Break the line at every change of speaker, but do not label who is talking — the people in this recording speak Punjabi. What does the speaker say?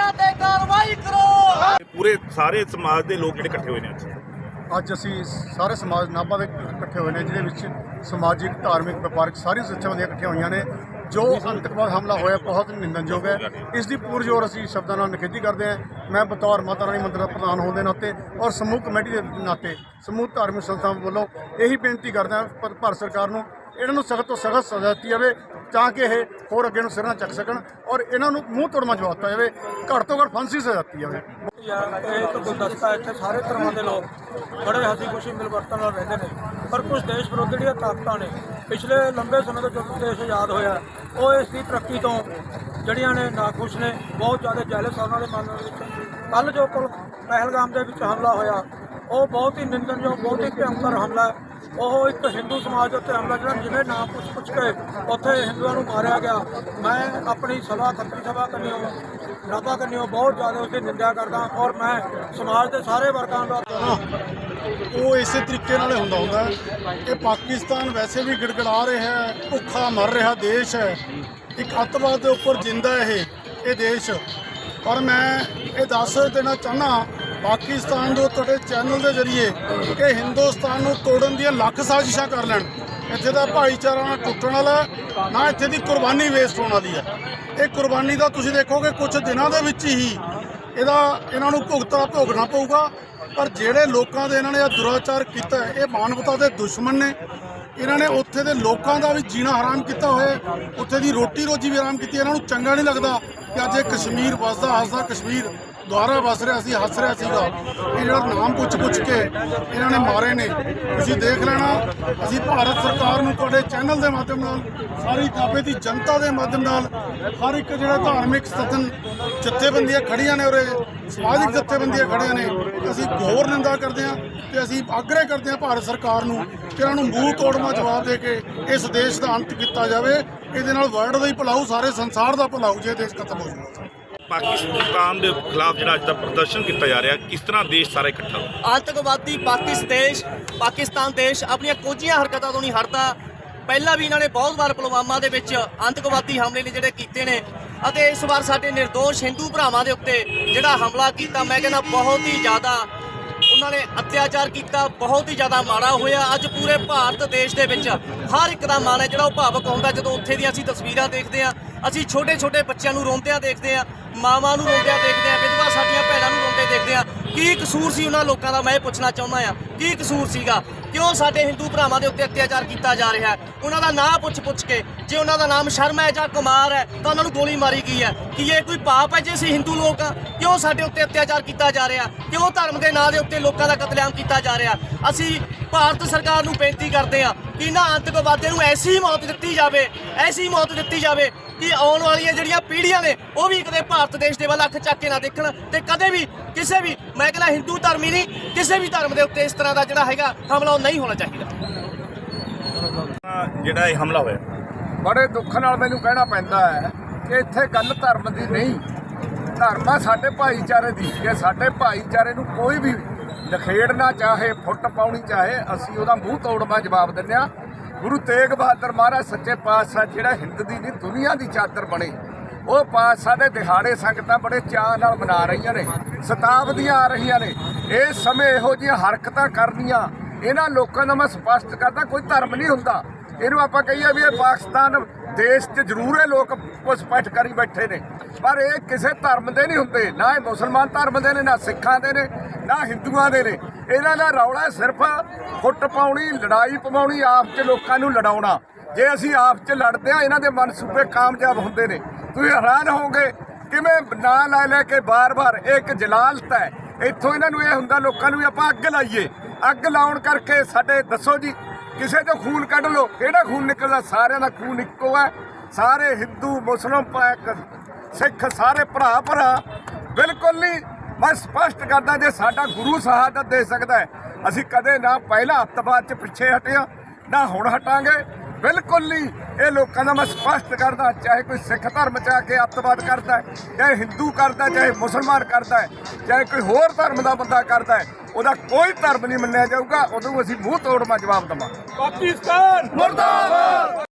ਦੋਸ਼ੀਆਂ ਤੇ ਕਾਰਵਾਈ ਕਰੋ। ਪੂਰੇ ਸਾਰੇ ਸਮਾਜ ਦੇ ਲੋਕ ਜਿਹੜੇ ਇਕੱਠੇ ਹੋਏ ਨੇ ਅੱਜ।
ਅੱਜ ਅਸੀਂ ਸਾਰੇ ਸਮਾਜ ਨਾਭਾ ਦੇ ਇਕੱਠੇ ਹੋਏ ਨੇ ਜਿਹਦੇ ਵਿੱਚ ਸਮਾਜਿਕ ਧਾਰਮਿਕ ਵਪਾਰਕ ਸਾਰੀਆਂ ਦੀਆਂ ਇਕੱਠੀਆਂ ਹੋਈਆਂ ਨੇ ਜੋ ਅੰਤਕਵਾਦ ਹਮਲਾ ਹੋਇਆ ਬਹੁਤ ਨਿੰਦਣਯੋਗ ਹੈ। ਇਸ ਦੀ ਪੂਰਜੋਰ ਅਸੀਂ ਸ਼ਬਦਾਂ ਨਾਲ ਨਿਖੇਧੀ ਕਰਦੇ ਹਾਂ। ਮੈਂ ਬਤੌਰ ਮਾਤਾ ਰਾਣੀ ਮੰਦਰ ਦਾ ਪ੍ਰਧਾਨ ਹੋਣ ਦੇ ਨਾਤੇ ਔਰ ਸਮੂਹ ਕਮੇਟੀ ਦੇ ਨਾਤੇ ਸਮੂਹ ਧਾਰਮਿਕ ਸੰਸਥਾ ਵੱਲੋਂ ਇਹੀ ਬੇਨਤੀ ਕਰਦਾ ਹਾਂ ਭਾਰਤ ਸਰਕਾਰ ਨੂੰ ਇਹਨਾਂ ਨੂੰ ਸਖਤ ਤੋਂ ਸਖਤ ਸਜ਼ਾ ਦਿੱਤੀ ਜਾਵੇ ਤਾਂ ਕਿ ਇਹ ਹੋਰ ਅੱਗੇ ਨੂੰ ਸਿਰ ਨਾ ਚੱਕ ਸਕਣ ਔਰ ਇਹਨਾਂ ਨੂੰ ਮੂੰਹ ਤੋੜਮਾ ਜਵਾਬ ਦਿੱਤਾ ਜਾਵੇ, ਘੱਟ ਤੋਂ ਘੱਟ ਫਾਂਸੀ ਸਜ਼ਾ ਦਿੱਤੀ ਜਾਵੇ।
ਯਾਰ, ਇਹ ਇੱਕ ਗੁਲਦਸਤਾ ਇੱਥੇ ਸਾਰੇ ਧਰਮਾਂ ਦੇ ਲੋਕ ਬੜੇ ਹਸੀ ਖੁਸ਼ੀ ਮਿਲਵਰਤਨ ਨਾਲ ਰਹਿੰਦੇ ਨੇ। ਪਰ ਕੁਝ ਦੇਸ਼ ਵਿਰੋਧੀ ਜਿਹੜੀਆਂ ਤਾਕਤਾਂ ਨੇ, ਪਿਛਲੇ ਲੰਬੇ ਸਮੇਂ ਤੋਂ ਜਦੋਂ ਦੇਸ਼ ਆਜ਼ਾਦ ਹੋਇਆ, ਉਹ ਇਸ ਦੀ ਤਰੱਕੀ ਤੋਂ ਜਿਹੜੀਆਂ ਨੇ ਨਾਖੁਸ਼ ਨੇ, ਬਹੁਤ ਜ਼ਿਆਦਾ ਜੈਲਸ ਆ ਉਹਨਾਂ ਦੇ ਮਨ ਵਿੱਚ। ਕੱਲ ਜੋ ਕੁਲ ਪਹਿਲਗਾਮ ਦੇ ਵਿੱਚ ਹਮਲਾ ਹੋਇਆ ਉਹ ਬਹੁਤ ਹੀ ਨਿੰਦਨਯੋਗ ਬਹੁਤ ਹੀ ਭਿਅੰਕਰ ਹਮਲਾ ਹੈ। ਉਹ ਇੱਕ ਹਿੰਦੂ ਸਮਾਜ ਦੇ ਉੱਤੇ ਹਮਲਾ ਜਿਹੜਾ ਜਿਵੇਂ ਨਾਮ ਪੁੱਛ ਪੁੱਛ ਕੇ ਉੱਥੇ ਹਿੰਦੂਆਂ ਨੂੰ ਮਾਰਿਆ ਗਿਆ। ਮੈਂ ਆਪਣੀ ਸਭਾ ਖੱਤਰੀ ਸਭਾ ਕਰਨੀ ਨਾਭਾ ਕਰਨੀਓ ਬਹੁਤ ਜ਼ਿਆਦਾ ਉਸਦੀ ਨਿੰਦਿਆ ਕਰਦਾ ਔਰ ਮੈਂ ਸਮਾਜ ਦੇ ਸਾਰੇ ਵਰਗਾਂ ਦਾ
ਉਹ ਇਸੇ ਤਰੀਕੇ ਨਾਲ ਹੁੰਦਾ ਹੁੰਦਾ ਕਿ ਪਾਕਿਸਤਾਨ ਵੈਸੇ ਵੀ ਗੜਗੜਾ ਰਿਹਾ ਹੈ, ਭੁੱਖਾ ਮਰ ਰਿਹਾ ਦੇਸ਼ ਹੈ। ਇੱਕ ਅੱਤਵਾਦ ਦੇ ਉੱਪਰ ਜਿੰਦਾ ਇਹ ਇਹ ਦੇਸ਼। ਔਰ ਮੈਂ ਇਹ ਦੱਸ ਦੇਣਾ ਚਾਹਨਾ ਪਾਕਿਸਤਾਨ ਦੇ ਤੁਹਾਡੇ ਚੈਨਲ ਦੇ ਜ਼ਰੀਏ ਕਿ ਹਿੰਦੁਸਤਾਨ ਨੂੰ ਤੋੜਨ ਦੀਆਂ ਲੱਖ ਸਾਜ਼ਿਸ਼ਾਂ ਕਰ ਲੈਣ। ਇੱਥੇ ਦਾ ਭਾਈਚਾਰਾ ਨਾ ਟੁੱਟਣ ਵਾਲਾ ਨਾ ਇੱਥੇ ਦੀ ਕੁਰਬਾਨੀ ਵੇਸਟ ਹੋਣ ਵਾਲੀ ਹੈ। ਇਹ ਕੁਰਬਾਨੀ ਦਾ ਤੁਸੀਂ ਦੇਖੋਗੇ ਕੁਝ ਦਿਨਾਂ ਦੇ ਵਿੱਚ ਹੀ ਇਹਦਾ ਇਹਨਾਂ ਨੂੰ ਭੁਗਤਾ ਭੋਗਣਾ ਪਊਗਾ। ਪਰ ਜਿਹੜੇ ਲੋਕਾਂ ਦੇ ਇਹਨਾਂ ਨੇ ਇਹ ਦੁਰਾਚਾਰ ਕੀਤਾ ਇਹ ਮਾਨਵਤਾ ਦੇ ਦੁਸ਼ਮਣ ਨੇ। ਇਹਨਾਂ ਨੇ ਉੱਥੇ ਦੇ ਲੋਕਾਂ ਦਾ ਵੀ ਜੀਣਾ ਹਰਾਮ ਕੀਤਾ ਹੋਇਆ ਉੱਥੇ ਦੀ ਰੋਟੀ ਰੋਜੀ ਵੀ ਹਰਾਮ ਕੀਤੀ ਇਹਨਾਂ ਨੂੰ ਚੰਗਾ ਨਹੀਂ ਲੱਗਦਾ ਕਿ ਅੱਜ ਇਹ ਕਸ਼ਮੀਰ ਵਸਦਾ, ਹੱਸਦਾ ਕਸ਼ਮੀਰ ਦੁਆਰਾ ਵਸ ਰਿਹਾ ਸੀ, ਹੱਸ ਰਿਹਾ ਸੀਗਾ। ਇਹ ਜਿਹੜਾ ਨਾਮ ਪੁੱਛ ਪੁੱਛ ਕੇ ਇਹਨਾਂ ਨੇ ਮਾਰੇ ਨੇ। ਤੁਸੀਂ ਦੇਖ ਲੈਣਾ, ਅਸੀਂ ਭਾਰਤ ਸਰਕਾਰ ਨੂੰ ਤੁਹਾਡੇ ਚੈਨਲ ਦੇ ਮਾਧਿਅਮ ਨਾਲ, ਸਾਰੀ ਕਾਬੇ ਦੀ ਜਨਤਾ ਦੇ ਮਾਧਿਅਮ ਨਾਲ, ਹਰ ਇੱਕ ਜਿਹੜਾ ਧਾਰਮਿਕ ਸਤਨ ਜਥੇਬੰਦੀਆਂ ਖੜੀਆਂ ਨੇ ਉਰੇ, ਸਮਾਜਿਕ ਜਥੇਬੰਦੀਆਂ ਖੜੀਆਂ ਨੇ। ਅਸੀਂ ਘੋਰ ਨਿੰਦਾ ਕਰਦੇ ਹਾਂ ਤੇ ਅਸੀਂ ਆਗਰਹ ਕਰਦੇ ਹਾਂ ਭਾਰਤ ਸਰਕਾਰ ਨੂੰ ਕਿ ਇਹਨਾਂ ਨੂੰ ਮੂੰਹ ਤੋੜਵਾ ਜਵਾਬ ਦੇ ਕੇ ਇਸ ਦੇਸ਼ ਦਾ ਅੰਤ ਕੀਤਾ ਜਾਵੇ। ਇਹਦੇ ਨਾਲ ਵਰਲਡ ਦਾ ਹੀ ਭਲਾਊ ਸਾਰੇ ਸੰਸਾਰ ਦਾ ਭਲਾਊ ਜੇ ਦੇਸ਼ ਖਤਮ ਹੋ ਜਾਊਗਾ
ਪਾਕਿਸਤਾਨ ਦੇ ਖਿਲਾਫ ਜਿਹੜਾ ਅੱਜ ਦਾ ਪ੍ਰਦਰਸ਼ਨ ਕੀਤਾ ਜਾ ਰਿਹਾ, ਕਿਸ ਤਰ੍ਹਾਂ ਦੇਸ਼ ਸਾਰਾ ਇਕੱਠਾ
ਆਤੰਕਵਾਦੀ ਪਾਕਿਸਤਾਨ ਦੇਸ਼ ਪਾਕਿਸਤਾਨ ਦੇਸ਼ ਆਪਣੀਆਂ ਕੋਝੀਆਂ ਹਰਕਤਾਂ ਤੋਂ ਨਹੀਂ ਹਟਦਾ। ਪਹਿਲਾਂ ਵੀ ਇਹਨਾਂ ਨੇ ਬਹੁਤ ਵਾਰ ਪੁਲਵਾਮਾ ਦੇ ਵਿੱਚ ਆਤੰਕਵਾਦੀ ਹਮਲੇ ਨੇ ਜਿਹੜੇ ਕੀਤੇ ਨੇ ਅਤੇ ਇਸ ਵਾਰ ਸਾਡੇ નિર્ਦੋਸ਼ ਹਿੰਦੂ ਭਰਾਵਾਂ ਦੇ ਉੱਤੇ ਜਿਹੜਾ ਹਮਲਾ ਕੀਤਾ, ਮੈਂ ਕਹਿੰਦਾ ਬਹੁਤ ਹੀ ਜ਼ਿਆਦਾ ਉਹਨਾਂ ਨੇ ਅਤਿਆਚਾਰ ਕੀਤਾ, ਬਹੁਤ ਹੀ ਜ਼ਿਆਦਾ ਮਾੜਾ ਹੋਇਆ। ਅੱਜ ਪੂਰੇ ਭਾਰਤ ਦੇਸ਼ ਦੇ ਵਿੱਚ ਹਰ ਇੱਕ ਦਾ ਮਨ ਹੈ, ਜਿਹੜਾ ਉਹ ਭਾਵਕ ਹੁੰਦਾ ਜਦੋਂ ਉੱਥੇ ਦੀਆਂ ਅਸੀਂ ਤਸਵੀਰਾਂ ਦੇਖਦੇ ਆ ਅਸੀਂ ਛੋਟੇ ਛੋਟੇ ਬੱਚਿਆਂ ਨੂੰ ਰੋਂਦਿਆਂ ਦੇਖਦੇ ਆ ਮਾਵਾਂ ਨੂੰ ਰੋਂਦਿਆਂ ਦੇਖਦੇ ਆ ਵਿਧਵਾ ਸਾਡੀਆਂ ਭੈਣਾਂ ਨੂੰ ਰੋਂਦੇ ਦੇਖਦੇ ਆ ਕੀ ਕਸੂਰ ਸੀ ਉਹਨਾਂ ਲੋਕਾਂ ਦਾ? ਮੈਂ ਇਹ ਪੁੱਛਣਾ ਚਾਹੁੰਦਾ ਆ ਕੀ ਕਸੂਰ ਸੀਗਾ? ਕਿਉਂ ਸਾਡੇ ਹਿੰਦੂ ਭਰਾਵਾਂ ਦੇ ਉੱਤੇ ਅਤਿਆਚਾਰ ਕੀਤਾ ਜਾ ਰਿਹਾ ਹੈ? ਉਹਨਾਂ ਦਾ ਨਾਂ ਪੁੱਛ ਪੁੱਛ ਕੇ, ਜੇ ਉਹਨਾਂ ਦਾ ਨਾਮ ਸ਼ਰਮ ਹੈ ਜਾਂ ਕੁਮਾਰ ਹੈ, ਤਾਂ ਉਹਨਾਂ ਨੂੰ ਗੋਲੀ ਮਾਰੀ ਗਈ ਹੈ। ਕੀ ਇਹ ਕੋਈ ਪਾਪ ਹੈ ਜੇ ਅਸੀਂ ਹਿੰਦੂ ਲੋਕ ਆ ਕਿਉਂ ਸਾਡੇ ਉੱਤੇ ਅਤਿਆਚਾਰ ਕੀਤਾ ਜਾ ਰਿਹਾ? ਕਿਉਂ ਧਰਮ ਦੇ ਨਾਂ ਦੇ ਉੱਤੇ ਲੋਕਾਂ ਦਾ ਕਤਲੇਆਮ ਕੀਤਾ ਜਾ ਰਿਹਾ? ਅਸੀਂ ਭਾਰਤ ਸਰਕਾਰ ਨੂੰ ਬੇਨਤੀ ਕਰਦੇ ਆ ਕਿ ਇਹਨਾਂ ਆਤੰਕਵਾਦੀਆਂ ਨੂੰ ਐਸੀ ਮੌਤ ਦਿੱਤੀ ਜਾਵੇ ਐਸੀ ਮੌਤ ਦਿੱਤੀ ਜਾਵੇ ਕਿ ਆਉਣ ਵਾਲੀਆਂ ਜਿਹੜੀਆਂ ਪੀੜ੍ਹੀਆਂ ਨੇ ਉਹ ਵੀ ਕਦੇ ਭਾਰਤ ਦੇਸ਼ ਦੇ ਵੱਲ ਅੱਖ ਚੱਕ ਕੇ ਨਾ ਦੇਖਣ ਤੇ ਕਦੇ ਵੀ ਕਿਸੇ ਵੀ ਮੈਂ ਕਹਿੰਦਾ ਹਿੰਦੂ ਧਰਮ ਹੀ ਨਹੀਂ ਕਿਸੇ ਵੀ ਧਰਮ ਦੇ ਉੱਤੇ ਇਸ ਤਰ੍ਹਾਂ ਦਾ ਜਿਹੜਾ ਹੈਗਾ ਹਮਲਾ ਉਹ ਨਹੀਂ ਹੋਣਾ ਚਾਹੀਦਾ।
ਜਿਹੜਾ ਇਹ ਹਮਲਾ ਹੋਇਆ।
ਬੜੇ ਦੁੱਖ ਨਾਲ ਮੈਨੂੰ ਕਹਿਣਾ ਪੈਂਦਾ ਹੈ ਕਿ ਇੱਥੇ ਗੱਲ ਧਰਮ ਦੀ ਨਹੀਂ। ਧਰਮ ਆ ਸਾਡੇ ਭਾਈਚਾਰੇ ਦੀ ਜੇ ਸਾਡੇ ਭਾਈਚਾਰੇ ਨੂੰ ਕੋਈ ਵੀ ਨਖੇੜਨਾ ਚਾਹੇ, ਫੁੱਟ ਪਾਉਣੀ ਚਾਹੇ, ਅਸੀਂ ਉਹਦਾ ਮੂੰਹ ਤੋੜਵਾ ਜਵਾਬ ਦਿੰਦੇ ਆ ਗੁਰੂ ਤੇਗ ਬਹਾਦਰ ਮਹਾਰਾਜ ਸੱਚੇ ਪਾਤਸ਼ਾਹ ਜਿਹੜਾ ਹਿੰਦ ਦੀ ਨਹੀਂ, ਦੁਨੀਆ ਦੀ ਚਾਦਰ ਬਣੇ। ਉਹ ਪਾਤਸ਼ਾਹ ਦੇ ਦਿਹਾੜੇ ਸੰਗਤਾਂ ਬੜੇ ਚਾਅ ਨਾਲ ਮਨਾ ਰਹੀਆਂ ਨੇ ਸ਼ਤਾਬਦੀਆਂ ਆ ਰਹੀਆਂ ਨੇ। ਇਸ ਸਮੇਂ ਇਹੋ ਜਿਹੀਆਂ ਹਰਕਤਾਂ ਕਰਨੀਆਂ, ਇਹਨਾਂ ਲੋਕਾਂ ਦਾ ਮੈਂ ਸਪਸ਼ਟ ਕਰਦਾ, ਕੋਈ ਧਰਮ ਨਹੀਂ ਹੁੰਦਾ। ਇਹਨੂੰ ਆਪਾਂ ਕਹੀਏ ਵੀ ਇਹ ਪਾਕਿਸਤਾਨ ਦੇਸ਼ 'ਚ ਜ਼ਰੂਰ ਇਹ ਲੋਕ ਪੁਸਪਟ ਕਰੀ ਬੈਠੇ ਨੇ। ਪਰ ਇਹ ਕਿਸੇ ਧਰਮ ਦੇ ਨਹੀਂ ਹੁੰਦੇ। ਨਾ ਇਹ ਮੁਸਲਮਾਨ ਧਰਮ ਦੇ ਨੇ, ਨਾ ਸਿੱਖਾਂ ਦੇ ਨੇ, ਨਾ ਹਿੰਦੂਆਂ ਦੇ ਨੇ। ਇਹਨਾਂ ਦਾ ਰੌਲਾ ਸਿਰਫ ਫੁੱਟ ਪਾਉਣੀ, ਲੜਾਈ ਪਵਾਉਣੀ, ਆਪ 'ਚ ਲੋਕਾਂ ਨੂੰ ਲੜਾਉਣਾ। ਜੇ ਅਸੀਂ ਆਪ 'ਚ ਲੜਦੇ ਆ ਇਹਨਾਂ ਦੇ ਮਨਸੂਬੇ ਕਾਮਯਾਬ ਹੁੰਦੇ ਨੇ। ਤੁਸੀਂ ਹੈਰਾਨ ਹੋਵੋਗੇ ਕਿਵੇਂ ਨਾਂ ਲੈ ਲੈ ਕੇ ਬਾਰ-ਬਾਰ ਇਹ ਇੱਕ ਜਲਾਲਤ ਹੈ। ਇੱਥੋਂ ਇਹਨਾਂ ਨੂੰ ਇਹ ਹੁੰਦਾ, ਲੋਕਾਂ ਨੂੰ ਵੀ ਆਪਾਂ ਅੱਗ ਲਾਈਏ। ਅੱਗ ਲਾਉਣ ਕਰਕੇ ਸਾਡੇ, ਦੱਸੋ ਜੀ ਕਿਸੇ ਤੋਂ ਖੂਨ ਕੱਢ ਲਓ। ਕਿਹੜਾ ਖੂਨ ਨਿਕਲਦਾ? ਸਾਰਿਆਂ ਦਾ ਖੂਨ ਇੱਕੋ ਹੈ। ਸਾਰੇ ਹਿੰਦੂ, ਮੁਸਲਮ ਪਾਕ ਸਿੱਖ, ਸਾਰੇ ਭਰਾ ਭਰਾ। ਬਿਲਕੁਲ ਨਹੀਂ। ਮੈਂ ਸਪਸ਼ਟ ਕਰਦਾ, ਜੇ ਸਾਡਾ ਗੁਰੂ ਸ਼ਹਾਦਤ ਦੇ ਸਕਦਾ ਅਸੀਂ ਕਦੇ ਨਾ ਪਹਿਲਾ ਅੱਤਵਾਦ ਚ ਪਿੱਛੇ ਹਟਿਆ, ਨਾ ਹੁਣ ਹਟਾਂਗੇ। ਬਿਲਕੁਲ ਨਹੀਂ। ਇਹ ਲੋਕਾਂ ਦਾ ਮੈਂ ਸਪਸ਼ਟ ਕਰਦਾ, ਚਾਹੇ ਕੋਈ ਸਿੱਖ ਧਰਮ ਚ ਆ ਕੇ ਅੱਤਵਾਦ ਕਰਦਾ ਹੈ, ਚਾਹੇ ਹਿੰਦੂ ਕਰਦਾ ਚਾਹੇ ਮੁਸਲਮਾਨ ਕਰਦਾ ਹੈ, ਚਾਹੇ ਕੋਈ ਹੋਰ ਧਰਮ ਦਾ ਬੰਦਾ ਕਰਦਾ ਹੈ ਉਹਦਾ ਕੋਈ ਧਰਮ ਨਹੀਂ ਮੰਨਿਆ ਜਾਊਗਾ ਉਦੋਂ ਅਸੀਂ ਮੂੰਹ ਤੋੜਵਾ ਜਵਾਬ ਦਵਾਂਗੇ।
ਪਾਕਿਸਤਾਨ!
ਮੁਰਦਾਬਾਦ!